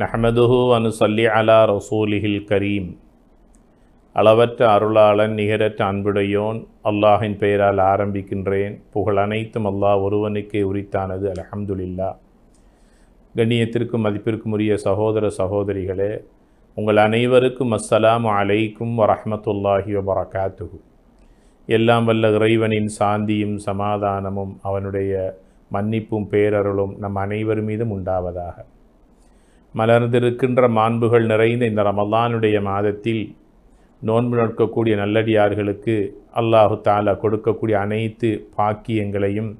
நஹமதுஹு அனுசல்லி அலா ரசூலிஹில் கரீம். அளவற்ற அருளாளன் நிகரற்ற அன்புடையோன் அல்லாஹின் பெயரால் ஆரம்பிக்கின்றேன். புகழ் அனைத்தும் அல்லாஹ் ஒருவனுக்கே உரித்தானது. அலஹம்துல்லா கண்ணியத்திற்கும் மதிப்பிற்கும் உரிய சகோதர சகோதரிகளே உங்கள் அனைவருக்கும் அஸ்ஸலாமு அலைக்கும் வரஹமத்துல்லாஹி வபரகாத்துகு எல்லாம் வல்ல இறைவனின் சாந்தியும் சமாதானமும் அவனுடைய மன்னிப்பும் பேரருளும் நம் அனைவர் மீதும் உண்டாவதாக. மலர்ந்திருக்கின்ற மாண்புகள் நிறைந்த இந்த ரமலானுடைய மாதத்தில் நோன்பு நோக்கக்கூடிய நல்லடியார்களுக்கு அல்லாஹு தாலா கொடுக்கக்கூடிய அனைத்து பாக்கியங்களையும்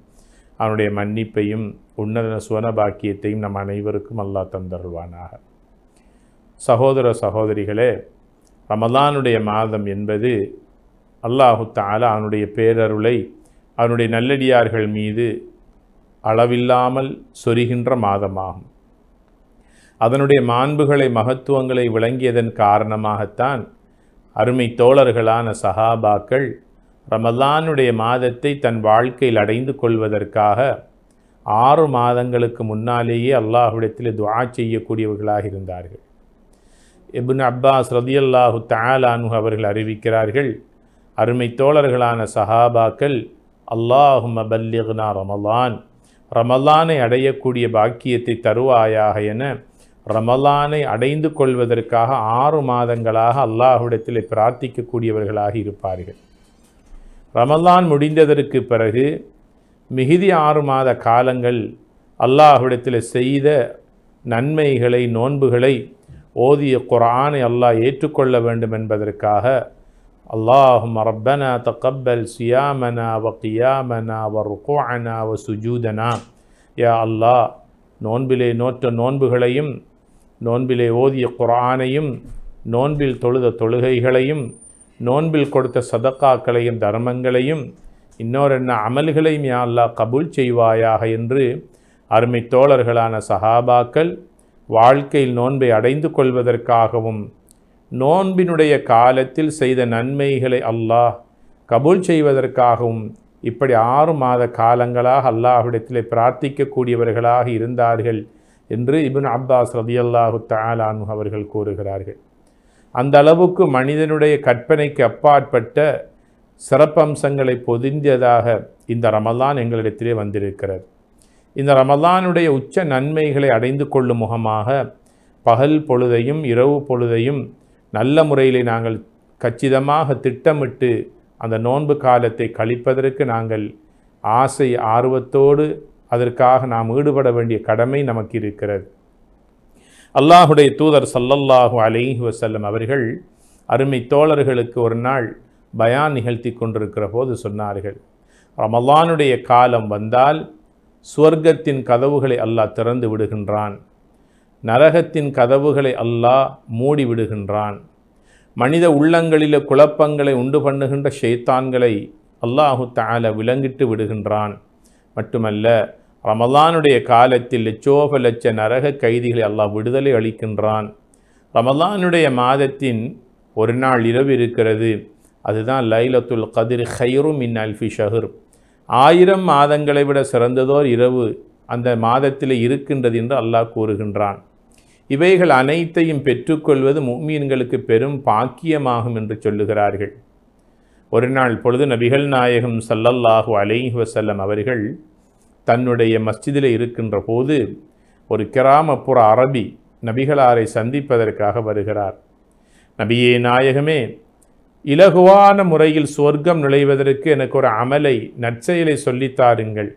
அவனுடைய மன்னிப்பையும் உன்னத சுவன பாக்கியத்தையும் நம் அனைவருக்கும் அல்லாஹ் தந்தருள்வானாக. சகோதர சகோதரிகளே ரமலானுடைய மாதம் என்பது அல்லாஹு தாலா அவனுடைய பேரருளை அவனுடைய நல்லடியார்கள் மீது அளவில்லாமல் சொரிகின்ற மாதமாகும். அதனுடைய மாண்புகளை மகத்துவங்களை விளங்கியதன் காரணமாகத்தான் அருமை தோழர்களான சஹாபாக்கள் ரமலானுடைய மாதத்தை தன் வாழ்க்கையில் அடைந்து கொள்வதற்காக ஆறு மாதங்களுக்கு முன்னாலேயே அல்லாஹ்விடத்தில் துவா செய்யக்கூடியவர்களாக இருந்தார்கள். இப்னு அப்பாஸ் ரதியல்லாஹு தாலானு அவர்கள் அறிவிக்கிறார்கள் அருமை தோழர்களான சஹாபாக்கள் அல்லாஹும் பல்லிக்னா ரமலான் ரமலானை அடையக்கூடிய பாக்கியத்தை தருவாயாக என ரமலானை அடைந்து கொள்வதற்காக ஆறு மாதங்களாக அல்லாஹுடத்தில் பிரார்த்திக்கக்கூடியவர்களாக இருப்பார்கள். ரமலான் முடிந்ததற்கு பிறகு மிகுதி ஆறு மாத காலங்கள் அல்லாஹுடத்தில் செய்த நன்மைகளை நோன்புகளை ஓதிய குரானை அல்லாஹ் ஏற்றுக்கொள்ள வேண்டும் என்பதற்காக அல்லாஹும் ரப்பனா தக்கப்பல் சியாமனா வ கியாமனா வ ருக்குவானா வ சுஜூதனா. யா அல்லாஹ் நோன்பிலே நோற்ற நோன்புகளையும் நோன்பிலே ஓதிய குரானையும் நோன்பில் தொழுத தொழுகைகளையும் நோன்பில் கொடுத்த சதக்காக்களையும் தர்மங்களையும் இன்னொரு என்ன அமல்களையும் யா அல்லாஹ் கபூல் செய்வாயாக என்று அருமை தோழர்களான சஹாபாக்கள் வாழ்க்கையில் நோன்பை அடைந்து கொள்வதற்காகவும் நோன்பினுடைய காலத்தில் செய்த நன்மைகளை அல்லாஹ் கபூல் செய்வதற்காகவும் இப்படி ஆறு மாத காலங்களாக அல்லாஹ்விடத்தில் பிரார்த்திக்கக்கூடியவர்களாக இருந்தார்கள் என்று இபின் அப்பாஸ் ரதியல்லாஹு தாலானு அவர்கள் கூறுகிறார்கள். அந்த அளவுக்கு மனிதனுடைய கற்பனைக்கு அப்பாற்பட்ட சிறப்பம்சங்களை பொதிந்ததாக இந்த ரமலான் எங்களிடத்திலே வந்திருக்கிறது. இந்த ரமலானுடைய உச்ச நன்மைகளை அடைந்து கொள்ளும் முகமாக பகல் பொழுதையும் இரவு பொழுதையும் நல்ல முறையில் நாங்கள் கச்சிதமாக திட்டமிட்டு அந்த நோன்பு காலத்தை கழிப்பதற்கு நாங்கள் ஆசை ஆர்வத்தோடு அதற்காக நாம் ஈடுபட வேண்டிய கடமை நமக்கு இருக்கிறது. அல்லாஹுடைய தூதர் சல்லல்லாஹு அலைஹி வசல்லம் அவர்கள் அருமை தோழர்களுக்கு ஒரு நாள் பயான் நிகழ்த்தி கொண்டிருக்கிற போது சொன்னார்கள் ரமலானுடைய காலம் வந்தால் சுவர்க்கத்தின் கதவுகளை அல்லாஹ் திறந்து விடுகின்றான் நரகத்தின் கதவுகளை அல்லாஹ் மூடி விடுகின்றான் மனித உள்ளங்களில் குழப்பங்களை உண்டு பண்ணுகின்ற ஷெய்தான்களை அல்லாஹு தால விலங்கிட்டு விடுகின்றான். மட்டுமல்ல ரமலானுடைய காலத்தில் லட்சோப லட்ச நரக கைதிகளை அல்லாஹ் விடுதலை அளிக்கின்றான். ரமலானுடைய மாதத்தின் ஒரு நாள் இரவு இருக்கிறது. அதுதான் லைலத்துல் கதிர் ஹைரும் இன் அல்ஃபி ஷஹர். ஆயிரம் மாதங்களை விட சிறந்ததோர் இரவு அந்த மாதத்தில் இருக்கின்றது என்று அல்லாஹ் கூறுகின்றான். இவைகள் அனைத்தையும் பெற்றுக்கொள்வது மும்மீன்களுக்கு பெரும் பாக்கியமாகும் என்று சொல்லுகிறார்கள். ஒரு நாள் பொழுது நபிகள் நாயகம் சல்லல்லாஹு அலைஹி வசல்லம் அவர்கள் தன்னுடைய மஸ்ஜிதில் இருக்கின்ற போது ஒரு கிராமப்புற அரபி நபிகளாரை சந்திப்பதற்காக வருகிறார். நபியே நாயகமே இலகுவான முறையில் சொர்க்கம் நுழைவதற்கு எனக்கு ஒரு அமலை நற்செயலை சொல்லித்தாருங்கள்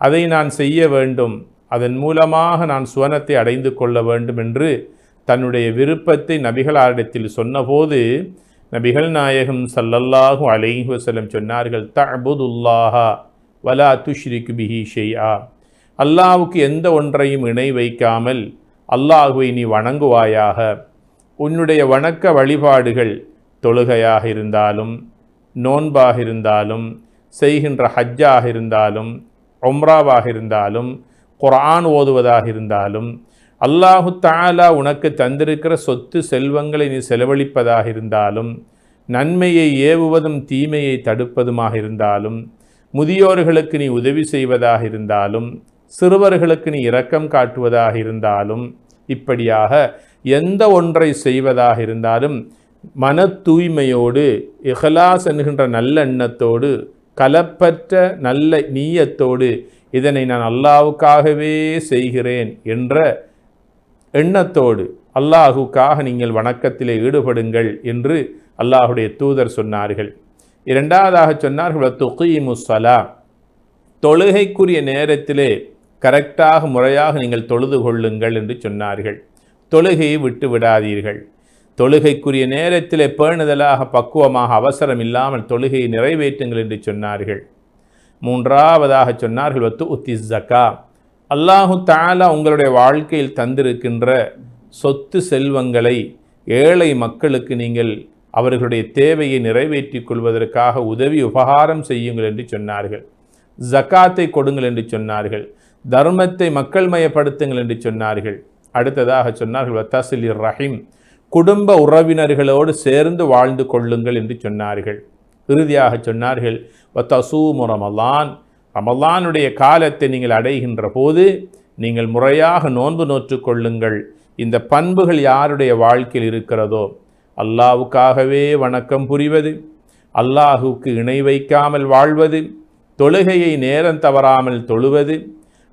அதை நான் செய்ய வேண்டும். அதன் மூலமாக நான் சுவனத்தை அடைந்து கொள்ள வேண்டும் என்று தன்னுடைய விருப்பத்தை நபிகளாரிடத்தில் சொன்னபோது நபிகள் நாயகம் சல்லல்லாஹு அலைஹு வசலம் சொன்னார்கள் தபுதுல்லாஹா வலா துஷ்ரிக் பிஹி ஷெய்யா அல்லாஹுக்கு எந்த ஒன்றையும் இணை வைக்காமல் அல்லாஹுவை நீ வணங்குவாயாக உன்னுடைய வணக்க வழிபாடுகள் தொழுகையாக இருந்தாலும் நோன்பாக இருந்தாலும் செய்கின்ற ஹஜ்ஜாக இருந்தாலும் ஒம்ராவாக இருந்தாலும் குரான் ஓதுவதாக இருந்தாலும் அல்லாஹு தாலா உனக்கு தந்திருக்கிற சொத்து செல்வங்களை நீ செலவழிப்பதாக இருந்தாலும் நன்மையை ஏவுவதும் தீமையை தடுப்பதுமாக இருந்தாலும் முதியோர்களுக்கு நீ உதவி செய்வதாக இருந்தாலும் சிறுவர்களுக்கு நீ இரக்கம் காட்டுவதாக இருந்தாலும் இப்படியாக எந்த ஒன்றை செய்வதாக இருந்தாலும் மன தூய்மையோடு இஹலாஸ் என்கின்ற நல்லெண்ணத்தோடு கலப்பற்ற நல்ல நீயத்தோடு இதனை நான் அல்லாவுக்காகவே செய்கிறேன் என்ற எண்ணத்தோடு அல்லாஹுக்காக நீங்கள் வணக்கத்திலே ஈடுபடுங்கள் என்று அல்லாஹுடைய தூதர் சொன்னார்கள். இரண்டாவதாக சொன்னார்கள் தொகுயிமுசலா தொழுகைக்குரிய நேரத்திலே கரெக்டாக முறையாக நீங்கள் தொழுது கொள்ளுங்கள் என்று சொன்னார்கள். தொழுகையை விட்டு விடாதீர்கள். தொழுகைக்குரிய நேரத்திலே பேணுதலாக பக்குவமாக அவசரம் இல்லாமல் தொழுகையை நிறைவேற்றுங்கள் என்று சொன்னார்கள். மூன்றாவதாக சொன்னார்கள் வத்து உத்தி ஜக்கா அல்லாஹு தாலா உங்களுடைய வாழ்க்கையில் தந்திருக்கின்ற சொத்து செல்வங்களை ஏழை மக்களுக்கு நீங்கள் அவர்களுடைய தேவையை நிறைவேற்றிக் கொள்வதற்காக உதவி உபகாரம் செய்யுங்கள் என்று சொன்னார்கள். ஜக்காத்தை கொடுங்கள் என்று சொன்னார்கள். தர்மத்தை மக்கள் மயப்படுத்துங்கள் என்று சொன்னார்கள். அடுத்ததாக சொன்னார்கள் வத்தாசிலி ரஹீம். குடும்ப உறவினர்களோடு சேர்ந்து வாழ்ந்து கொள்ளுங்கள் என்று சொன்னார்கள். இறுதியாக சொன்னார்கள் வத்தசூமு ரமலான். ரமலானுடைய காலத்தை நீங்கள் அடைகின்ற போது நீங்கள் முறையாக நோன்பு நோற்று கொள்ளுங்கள். இந்த பண்புகள் யாருடைய வாழ்க்கையில் இருக்கிறதோ அல்லாவுக்காகவே வணக்கம் புரிவது அல்லாஹுக்கு இணை வைக்காமல் வாழ்வது தொழுகையை நேரம் தவறாமல் தொழுவது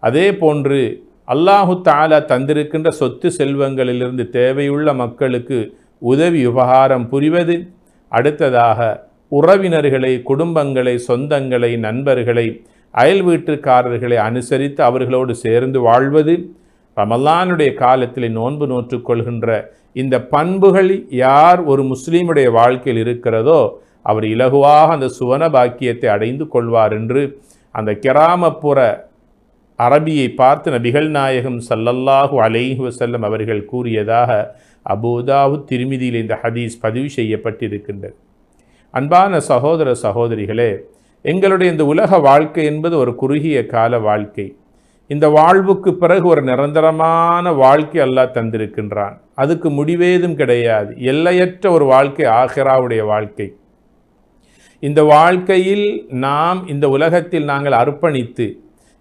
அதே போன்று அல்லாஹு தாலா தந்திருக்கின்ற சொத்து செல்வங்களிலிருந்து தேவையுள்ள மக்களுக்கு உதவி உபகாரம் புரிவது அடுத்ததாக உறவினர்களை குடும்பங்களை சொந்தங்களை நண்பர்களை அயல் வீட்டுக்காரர்களை அனுசரித்து அவர்களோடு சேர்ந்து வாழ்வது ரமலானுடைய காலத்தில் நோன்பு நோற்றுக்கொள்கின்ற இந்த பண்புகள் யார் ஒரு முஸ்லீமுடைய வாழ்க்கையில் இருக்கிறதோ அவர் இலகுவாக அந்த சுவன பாக்கியத்தை அடைந்து கொள்வார் என்று அந்த கிராமப்புற அரபியை பார்த்து நபிகள் நாயகம் சல்லல்லாஹு அலைஹி வசல்லம் அவர்கள் கூறியதாக அபுதாவு திருமிதியில் இந்த ஹதீஸ் பதிவு செய்யப்பட்டிருக்கின்றது. அன்பான சகோதர சகோதரிகளே எங்களுடைய இந்த உலக வாழ்க்கை என்பது ஒரு குறுகிய கால வாழ்க்கை. இந்த வாழ்வுக்கு பிறகு ஒரு நிரந்தரமான வாழ்க்கை அல்லாஹ் தந்திருக்கின்றான். அதுக்கு முடிவேதும் கிடையாது. எல்லையற்ற ஒரு வாழ்க்கை ஆஹிராவுடைய வாழ்க்கை. இந்த வாழ்க்கையில் நாம் இந்த உலகத்தில் நாங்கள் அர்ப்பணித்து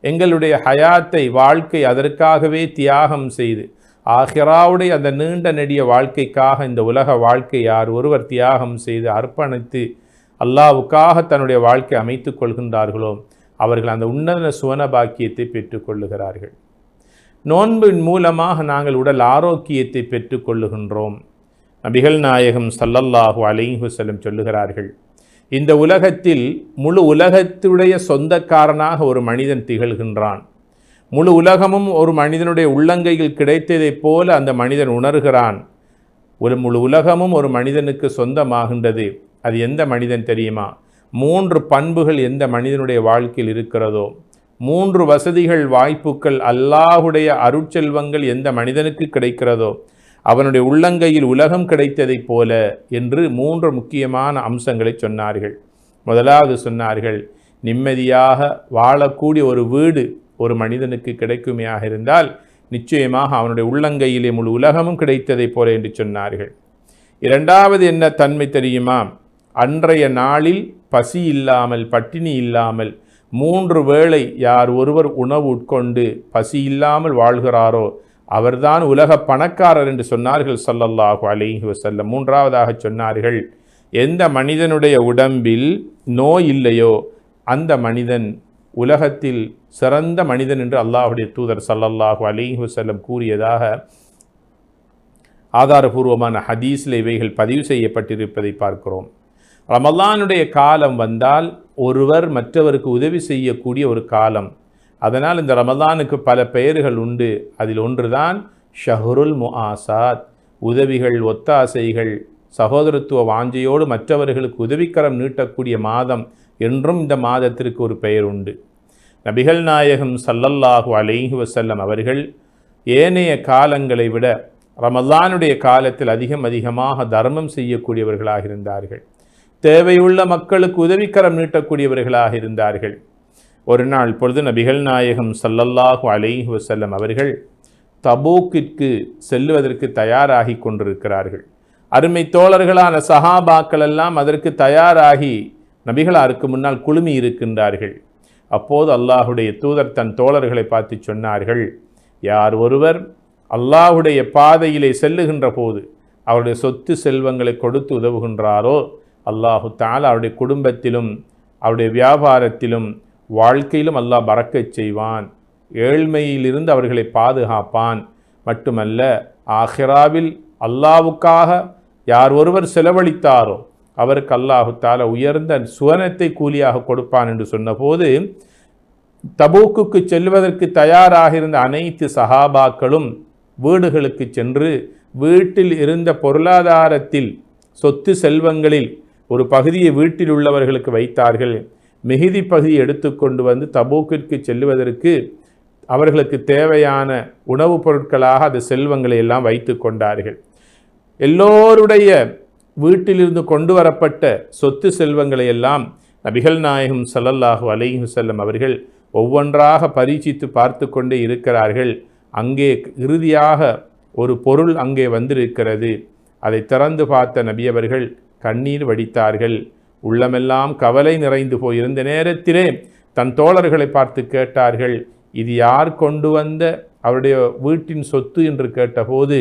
எங்களுடைய ஹயாத்தை வாழ்க்கை அதற்காகவே தியாகம் செய்து ஆஹிராவுடைய அந்த நீண்ட நெடிய வாழ்க்கைக்காக இந்த உலக வாழ்க்கை யார் ஒருவர் தியாகம் செய்து அர்ப்பணித்து அல்லாவுக்காக தன்னுடைய வாழ்க்கை அமைத்து கொள்கின்றார்களோ அவர்கள் அந்த உன்னத சுவன பாக்கியத்தை பெற்றுக்கொள்ளுகிறார்கள் நோன்பின் மூலமாக நாங்கள் உடல் ஆரோக்கியத்தை பெற்றுக்கொள்ளுகின்றோம். நபிகள் நாயகம் சல்லல்லாஹு அலிஹுசலம் சொல்லுகிறார்கள் இந்த உலகத்தில் முழு உலகத்துடைய சொந்தக்காரனாக ஒரு மனிதன் திகழ்கின்றான். முழு உலகமும் ஒரு மனிதனுடைய உள்ளங்கையில் கிடைத்ததைப் போல அந்த மனிதன் உணர்கிறான். ஒரு முழு உலகமும் ஒரு மனிதனுக்கு சொந்தமாகின்றது. அது எந்த மனிதன் தெரியுமா? மூன்று பண்புகள் எந்த மனிதனுடைய வாழ்க்கையில் இருக்கிறதோ? மூன்று வசதிகள் வாய்ப்புகள் அல்லாஹுடைய அருட்செல்வங்கள் எந்த மனிதனுக்கு கிடைக்கிறதோ அவனுடைய உள்ளங்கையில் உலகம் கிடைத்ததைப் போல என்று மூன்று முக்கியமான அம்சங்களை சொன்னார்கள். முதலாவது சொன்னார்கள் நிம்மதியாக வாழக்கூடிய ஒரு வீடு ஒரு மனிதனுக்கு கிடைக்குமையாக இருந்தால் நிச்சயமாக அவனுடைய உள்ளங்கையிலே முழு உலகமும் கிடைத்ததைப் போல என்று சொன்னார்கள். இரண்டாவது என்ன தன்மை தெரியுமா? அன்றைய நாளில் பசி இல்லாமல் பட்டினி இல்லாமல் மூன்று வேளை யார் ஒருவர் உணவு உட்கொண்டு பசி இல்லாமல் வாழ்கிறாரோ அவர்தான் உலக பணக்காரர் என்று சொன்னார்கள் சொல்லல்லாஹு அலிஹி வசல்லம் மூன்றாவதாக சொன்னார்கள் எந்த மனிதனுடைய உடம்பில் நோய் இல்லையோ அந்த மனிதன் உலகத்தில் சிறந்த மனிதன் என்று அல்லாஹுடைய தூதர் சல்லல்லாஹு அலிஹி வசல்லம் கூறியதாக ஆதாரபூர்வமான ஹதீஸில் இவைகள் பதிவு செய்யப்பட்டிருப்பதை பார்க்கிறோம். ரமலானுடைய காலம் வந்தால் ஒருவர் மற்றவருக்கு உதவி செய்யக்கூடிய ஒரு காலம். அதனால் இந்த ரமலானுக்கு பல பெயர்கள் உண்டு. அதில் ஒன்றுதான் ஷஹருல் முஆசாத் உதவிகள் ஒத்தாசைகள் சகோதரத்துவ வாஞ்சையோடு மற்றவர்களுக்கு உதவிக்கரம் நீட்டக்கூடிய மாதம் என்றும் இந்த மாதத்திற்கு ஒரு பெயர் உண்டு. நபிகள் நாயகம் சல்லல்லாஹு அலைஹி வசல்லம் அவர்கள் ஏனைய காலங்களை விட ரமலானுடைய காலத்தில் அதிகம் அதிகமாக தர்மம் செய்யக்கூடியவர்களாக இருந்தார்கள். தேவையுள்ள மக்களுக்கு உதவிக்கரம் நீட்டக்கூடியவர்களாக இருந்தார்கள். ஒரு நாள் பொழுது நபிகள் நாயகம் சல்லல்லாஹு அலைஹி வசல்லம் அவர்கள் தபூக்கிற்கு செல்லுவதற்கு தயாராகி கொண்டிருக்கிறார்கள். அருமை தோழர்களான சஹாபாக்கள் எல்லாம் அதற்கு தயாராகி நபிகளாருக்கு முன்னால் குழுமி இருக்கின்றார்கள். அப்போது அல்லாஹுடைய தூதர் தன் தோழர்களை பார்த்து சொன்னார்கள் யார் ஒருவர் அல்லாஹுடைய பாதையிலே செல்லுகின்ற போது அவருடைய சொத்து செல்வங்களை கொடுத்து உதவுகின்றாரோ அல்லாஹு தாலா அவருடைய குடும்பத்திலும் அவருடைய வியாபாரத்திலும் வாழ்க்கையிலும் அல்லாஹ் பறக்கச் செய்வான். ஏழ்மையிலிருந்து அவர்களை பாதுகாப்பான். மட்டுமல்ல ஆஹிராவில் அல்லாவுக்காக யார் ஒருவர் செலவழித்தாரோ அவருக்கு அல்லாஹு தால உயர்ந்த சுவனத்தை கூலியாக கொடுப்பான் என்று சொன்னபோது தபூக்குக்கு செல்வதற்கு தயாராக இருந்த அனைத்து சஹாபாக்களும் வீடுகளுக்கு சென்று வீட்டில் இருந்த பொருளாதாரத்தில் சொத்து செல்வங்களில் ஒரு பகுதியை வீட்டில் உள்ளவர்களுக்கு வைத்தார்கள். மிகுதி பகுதியை எடுத்துக்கொண்டு வந்து தபூக்கிற்கு செல்லுவதற்கு அவர்களுக்கு தேவையான உணவுப் பொருட்களாக அந்த செல்வங்களை எல்லாம் வைத்து கொண்டார்கள். எல்லோருடைய வீட்டிலிருந்து கொண்டு வரப்பட்ட சொத்து செல்வங்களை எல்லாம் நபிகள் நாயகம் சல்லல்லாஹு அலைஹு செல்லம் அவர்கள் ஒவ்வொன்றாக பரீட்சித்து பார்த்து கொண்டே இருக்கிறார்கள். அங்கே இறுதியாக ஒரு பொருள் அங்கே வந்திருக்கிறது. அதை திறந்து பார்த்த நபியவர்கள் கண்ணீர் வடித்தார்கள். உள்ளமெல்லாம் கவலை நிறைந்து போயிருந்த நேரத்திலே தன் தோழர்களை பார்த்து கேட்டார்கள் இது யார் கொண்டு வந்த அவருடைய வீட்டின் சொத்து? என்று கேட்டபோது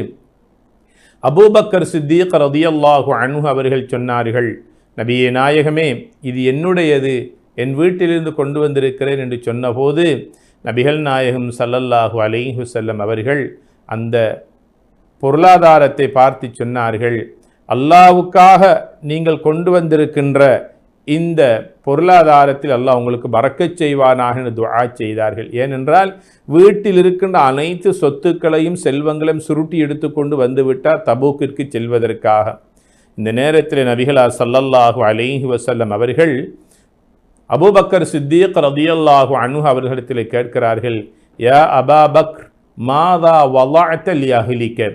அபூபக்கர் சித்தீக் ரதியல்லாஹு அனு அவர்கள் சொன்னார்கள் நபியே நாயகமே இது என்னுடையது. என் வீட்டிலிருந்து கொண்டு வந்திருக்கிறேன் என்று சொன்னபோது நபிகள் நாயகம் சல்லல்லாஹு அலைஹு செல்லம் அவர்கள் அந்த பொருளாதாரத்தை பார்த்து சொன்னார்கள். அல்லாவுக்காக நீங்கள் கொண்டு வந்திருக்கின்ற இந்த பொருளாதாரத்தில் அல்லாஹ் உங்களுக்கு பறக்கச் செய்வானாக என்று துவா செய்தார்கள். ஏனென்றால் வீட்டில் இருக்கின்ற அனைத்து சொத்துக்களையும் செல்வங்களையும் சுருட்டி எடுத்துக்கொண்டு வந்துவிட்டார் தபூக்கிற்கு செல்வதற்காக. இந்த நேரத்தில் நபிகளார் சல்லல்லாஹு அலைஹி வசல்லம் அவர்கள் அபுபக்கர் சித்தீக் ரதியல்லாஹு அனு அவர்களிடத்தில் கேட்கிறார்கள் யா அபா பக் மாதா வலாத்தல் அஹிலிக்க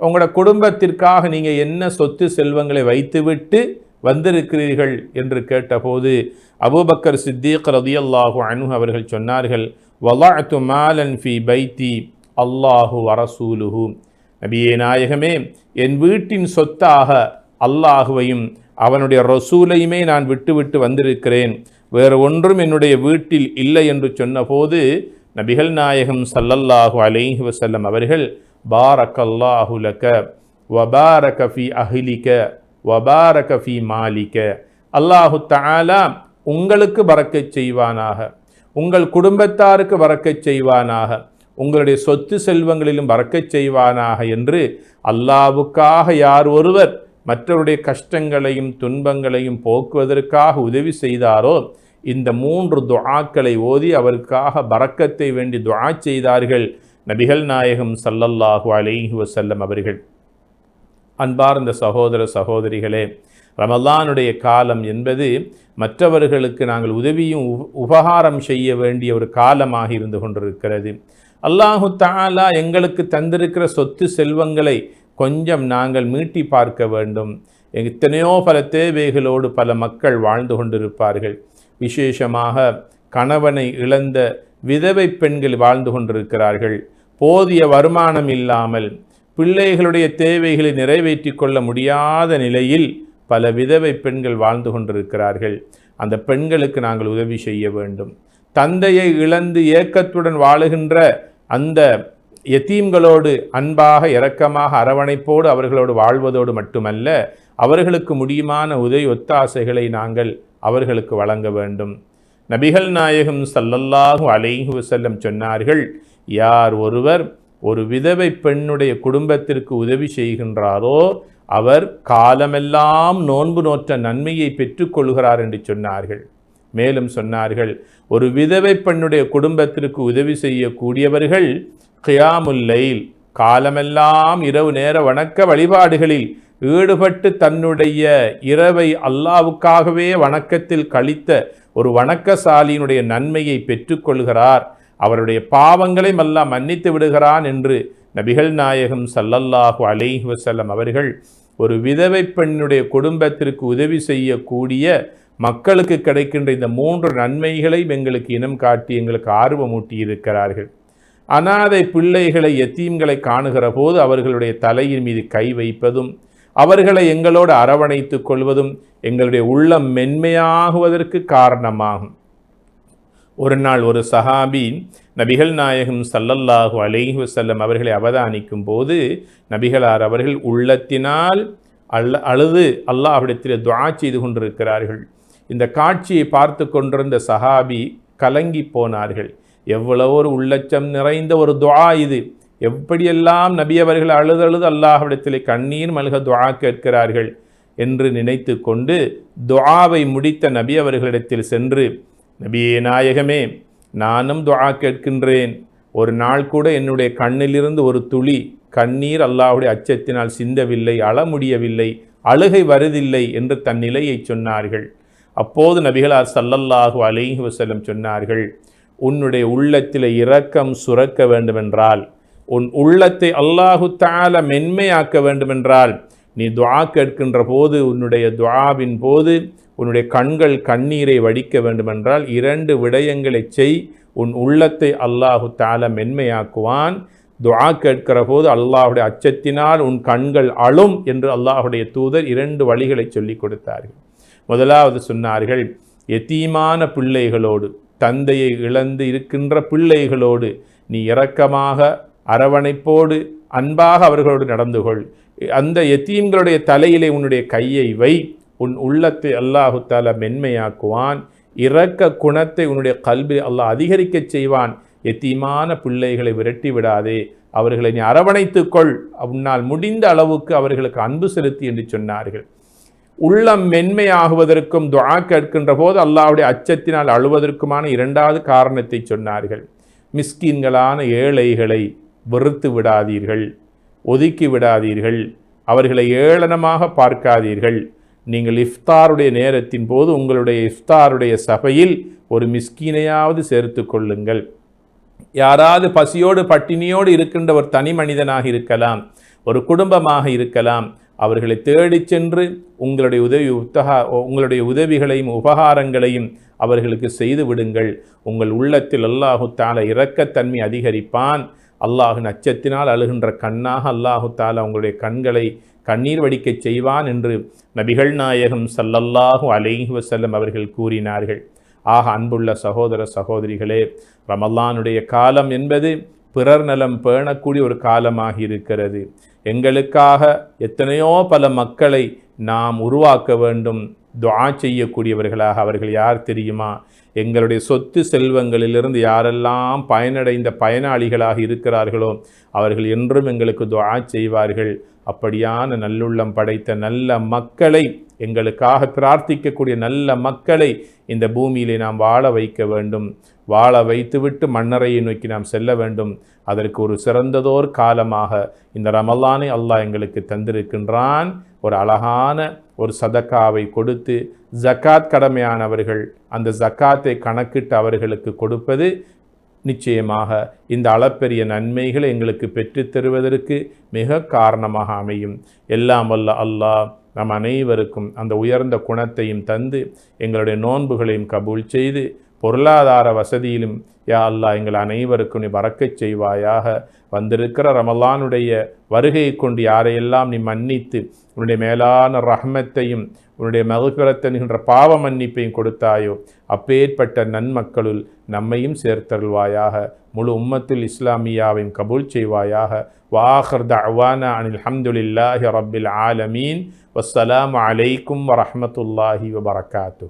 உங்களோட குடும்பத்திற்காக நீங்கள் என்ன சொத்து செல்வங்களை வைத்துவிட்டு வந்திருக்கிறீர்கள் என்று கேட்டபோது அபூபக்கர் சித்தீக் ரதியல்லாஹு அனு அவர்கள் சொன்னார்கள் வலாத்து மாலன் ஃபி பைத்தி அல்லாஹு வரசூலுஹு நபியே நாயகமே என் வீட்டின் சொத்தாக அல்லாஹுவையும் அவனுடைய ரசூலையுமே நான் விட்டுவிட்டு வந்திருக்கிறேன். வேறு ஒன்றும் என்னுடைய வீட்டில் இல்லை என்று சொன்னபோது நபிகள் நாயகம் சல்லல்லாஹு அலைஹி வசல்லம் அவர்கள் பாரக்கல்லாஹு லக வபாரக ஃபி அஹிலிக வபாரக ஃபி மாலிக. அல்லாஹு தாலா உங்களுக்கு பறக்கச் செய்வானாக உங்கள் குடும்பத்தாருக்கு பறக்கச் செய்வானாக உங்களுடைய சொத்து செல்வங்களிலும் பறக்கச் செய்வானாக என்று அல்லாவுக்காக யார் ஒருவர் மற்றவருடைய கஷ்டங்களையும் துன்பங்களையும் போக்குவதற்காக உதவி செய்தாரோ இந்த மூன்று துஆக்களை ஓதி அவருக்காக பறக்கத்தை வேண்டி துஆ செய்தார்கள் நபிகள் நாயகம் சல்லல்லாஹு அலைஹி வசல்லம் அவர்கள் அன்பார்ந்த சகோதர சகோதரிகளே ரமலானுடைய காலம் என்பது மற்றவர்களுக்கு நாங்கள் உதவியும் உபகாரம் செய்ய வேண்டிய ஒரு காலமாக இருந்து கொண்டிருக்கிறது. அல்லாஹு தாலா எங்களுக்கு தந்திருக்கிற சொத்து செல்வங்களை கொஞ்சம் நாங்கள் மீட்டி பார்க்க வேண்டும். எத்தனையோ பல தேவைகளோடு பல மக்கள் வாழ்ந்து கொண்டிருப்பார்கள். விசேஷமாக கணவனை இழந்த விதவை பெண்கள் வாழ்ந்து கொண்டிருக்கிறார்கள். போதிய வருமானம் இல்லாமல் பிள்ளைகளுடைய தேவைகளை நிறைவேற்றி கொள்ள முடியாத நிலையில் பல விதவை பெண்கள் வாழ்ந்து கொண்டிருக்கிறார்கள். அந்த பெண்களுக்கு நாங்கள் உதவி செய்ய வேண்டும். தந்தையை இழந்து ஏக்கத்துடன் வாழுகின்ற அந்த எத்தீம்களோடு அன்பாக இரக்கமாக அரவணைப்போடு அவர்களோடு வாழ்வதோடு மட்டுமல்ல அவர்களுக்கு முடியுமான உதவி ஒத்தாசைகளை நாங்கள் அவர்களுக்கு வழங்க வேண்டும். நபிகள் நாயகம் சல்லல்லாஹு அலைஹு வசல்லம் சொன்னார்கள் யார் ஒருவர் ஒரு விதவை பெண்ணுடைய குடும்பத்திற்கு உதவி செய்கின்றாரோ அவர் காலமெல்லாம் நோன்பு நோற்ற நன்மையை பெற்றுக்கொள்கிறார் என்று சொன்னார்கள். மேலும் சொன்னார்கள் ஒரு விதவை பெண்ணுடைய குடும்பத்திற்கு உதவி செய்யக்கூடியவர்கள் கியாமுல்லைல் காலமெல்லாம் இரவு நேர வணக்க வழிபாடுகளில் ஈடுபட்டு தன்னுடைய இரவை அல்லாவுக்காகவே வணக்கத்தில் கழித்த ஒரு வணக்கசாலியினுடைய நன்மையை பெற்றுக்கொள்கிறார் அவருடைய பாவங்களை எல்லாம் மன்னித்து விடுகிறான் என்று நபிகள் நாயகம் சல்லல்லாஹு அலைஹி வசல்லம் அவர்கள் ஒரு விதவை பெண்ணுடைய குடும்பத்திற்கு உதவி செய்யக்கூடிய மக்களுக்கு கிடைக்கின்ற இந்த மூன்று நன்மைகளை எங்களுக்கு இனம் காட்டி எங்களுக்கு ஆர்வமூட்டி இருக்கிறார்கள் அனாதை பிள்ளைகளை எத்தீம்களை காணுகிற போது அவர்களுடைய தலையின் மீது கை வைப்பதும் அவர்களை எங்களோடு அரவணைத்துக் கொள்வதும் எங்களுடைய உள்ளம் மென்மையாகுவதற்கு காரணமாகும். ஒரு நாள் ஒரு சஹாபி நபிகள் நாயகம் சல்லல்லாஹு அலைஹி வசல்லம் அவர்களை அவதானிக்கும் போது நபிகளார் அவர்கள் உள்ளத்தினால் அல்ல அழுது அல்லாஹ்விடத்தில் துவா செய்து கொண்டிருக்கிறார்கள். இந்த காட்சியை பார்த்து கொண்டிருந்த சஹாபி கலங்கி போனார்கள். எவ்வளவு ஒரு உள்ளச்சம் நிறைந்த ஒரு துவா இது. எப்படியெல்லாம் நபி அவர்கள் அழுது அழுது அல்லாஹ்விடத்தில் கண்ணீர் மல்க துவா கேட்கிறார்கள் என்று நினைத்து கொண்டு துவாவை முடித்த நபி அவர்களிடத்தில் சென்று நபியே நாயகமே நானும் துவா கேட்கின்றேன். ஒரு நாள் கூட என்னுடைய கண்ணிலிருந்து ஒரு துளி கண்ணீர் அல்லாஹுடைய அச்சத்தினால் சிந்தவில்லை அழ முடியவில்லை அழுகை வருதில்லை என்று தன் நிலையை சொன்னார்கள். அப்போது நபிகளார் சல்லல்லாஹு அலைஹி வஸல்லம் சொன்னார்கள் உன்னுடைய உள்ளத்தில் இரக்கம் சுரக்க வேண்டுமென்றால் உன் உள்ளத்தை அல்லாஹு தால மென்மையாக்க வேண்டுமென்றால் நீ துவா கேட்கின்ற போது உன்னுடைய துவாவின் போது உன்னுடைய கண்கள் கண்ணீரை வடிக்க வேண்டுமென்றால் இரண்டு விடயங்களை செய். உன் உள்ளத்தை அல்லாஹு தால மென்மையாக்குவான். துவா கேட்கிற போது அல்லாஹுடைய அச்சத்தினால் உன் கண்கள் அழும் என்று அல்லாஹுடைய தூதர் இரண்டு வழிகளை சொல்லி கொடுத்தார்கள். முதலாவது சொன்னார்கள் எத்தீமான பிள்ளைகளோடு தந்தையை இழந்து இருக்கின்ற பிள்ளைகளோடு நீ இரக்கமாக அரவணைப்போடு அன்பாக அவர்களோடு நடந்து கொள் அந்த எத்தீம்களுடைய தலையிலே உன்னுடைய கையை வை. உன் உள்ளத்தை அல்லாஹு தாலா மென்மையாக்குவான். இரக்க குணத்தை உன்னுடைய கல்வி அல்லாஹ் அதிகரிக்கச் செய்வான். எத்தீமான பிள்ளைகளை விரட்டி விடாதே. அவர்களை நீ அரவணைத்துக்கொள் உன்னால் முடிந்த அளவுக்கு அவர்களுக்கு அன்பு செலுத்தி என்று சொன்னார்கள். உள்ளம் மென்மையாகுவதற்கும் துவா கேட்கின்ற போது அல்லாவுடைய அச்சத்தினால் அழுவதற்குமான இரண்டாவது காரணத்தை சொன்னார்கள். மிஸ்கின்களான ஏழைகளை வெறுத்து விடாதீர்கள். ஒதுக்கி விடாதீர்கள். அவர்களை ஏளனமாக பார்க்காதீர்கள். நீங்கள் இஃப்தாருடைய நேரத்தின் போது உங்களுடைய இஃப்தாருடைய சபையில் ஒரு மிஸ்கீனையாவது சேர்த்து கொள்ளுங்கள். யாராவது பசியோடு பட்டினியோடு இருக்கின்ற ஒரு தனி மனிதனாக இருக்கலாம் ஒரு குடும்பமாக இருக்கலாம் அவர்களை தேடிச் சென்று உங்களுடைய உதவி உத்தகா உங்களுடைய உதவிகளையும் உபகாரங்களையும் அவர்களுக்கு செய்து விடுங்கள். உங்கள் உள்ளத்தில் அல்லாஹு தால இரக்கத்தன்மை அதிகரிப்பான். அல்லாஹு அச்சத்தினால் அழுகின்ற கண்ணாக அல்லாஹு தாலா உங்களுடைய கண்களை கண்ணீர் வடிக்கச் செய்வான் என்று நபிகள் நாயகம் சல்லல்லாஹு அலைஹி வசல்லம் அவர்கள் கூறினார்கள். ஆக அன்புள்ள சகோதர சகோதரிகளே ரமல்லானுடைய காலம் என்பது பிறர் நலம் பேணக்கூடிய ஒரு காலமாக இருக்கிறது. எங்களுக்காக எத்தனையோ பல மக்களை நாம் உருவாக்க வேண்டும். துவா செய்யக்கூடியவர்களாக அவர்கள் யார் தெரியுமா? எங்களுடைய சொத்து செல்வங்களிலிருந்து யாரெல்லாம் பயனடைந்த பயனாளிகளாக இருக்கிறார்களோ அவர்கள் என்றும் எங்களுக்கு துவா செய்வார்கள். அப்படியான நல்லுள்ளம் படைத்த நல்ல மக்களை எங்களுக்காக பிரார்த்திக்கக்கூடிய நல்ல மக்களை இந்த பூமியிலே நாம் வாழ வைக்க வேண்டும். வாழ வைத்துவிட்டு மண்ணறையை நோக்கி நாம் செல்ல வேண்டும். அதற்கு ஒரு சிறந்ததோர் காலமாக இந்த ரமலானை அல்லாஹ் எங்களுக்கு தந்திருக்கின்றான். ஒரு அழகான ஒரு சதக்காவை கொடுத்து ஜக்காத் கடமையானவர்கள் அந்த ஜக்காத்தை கணக்கிட்டு அவர்களுக்கு கொடுப்பது நிச்சயமாக இந்த அளப்பெரிய நன்மைகளை எங்களுக்கு பெற்றுத் தருவதற்கு மிக காரணமாக அமையும். எல்லாம் வல்ல அல்லாஹ் நம் அனைவருக்கும் அந்த உயர்ந்த குணத்தையும் தந்து எங்களுடைய நோன்புகளையும் கபூல் செய்து பொருளாதார வசதியிலும் யா அல்லா எங்கள் அனைவருக்கும் நீ வரக்கச் செய்வாயாக. வந்திருக்கிற ரமலானுடைய வருகையை கொண்டு யாரையெல்லாம் நீ மன்னித்து உன்னுடைய மேலான ரஹ்மத்தையும் உன்னுடைய மகுபிரத்தன்கின்ற பாவ மன்னிப்பையும் கொடுத்தாயோ அப்பேற்பட்ட நன்மக்களுள் நம்மையும் சேர்த்தருள்வாயாக. முழு உம்மத்துல் இஸ்லாமியாவையும் கபூல் செய்வாயாக. வாஹர் தவானா அனில் ஹம்துலில்லாஹி ரபில் ஆலமீன். வஸ்ஸலாம் அலைக்கும் வரமத்துல்லாஹி வபரகாத்து.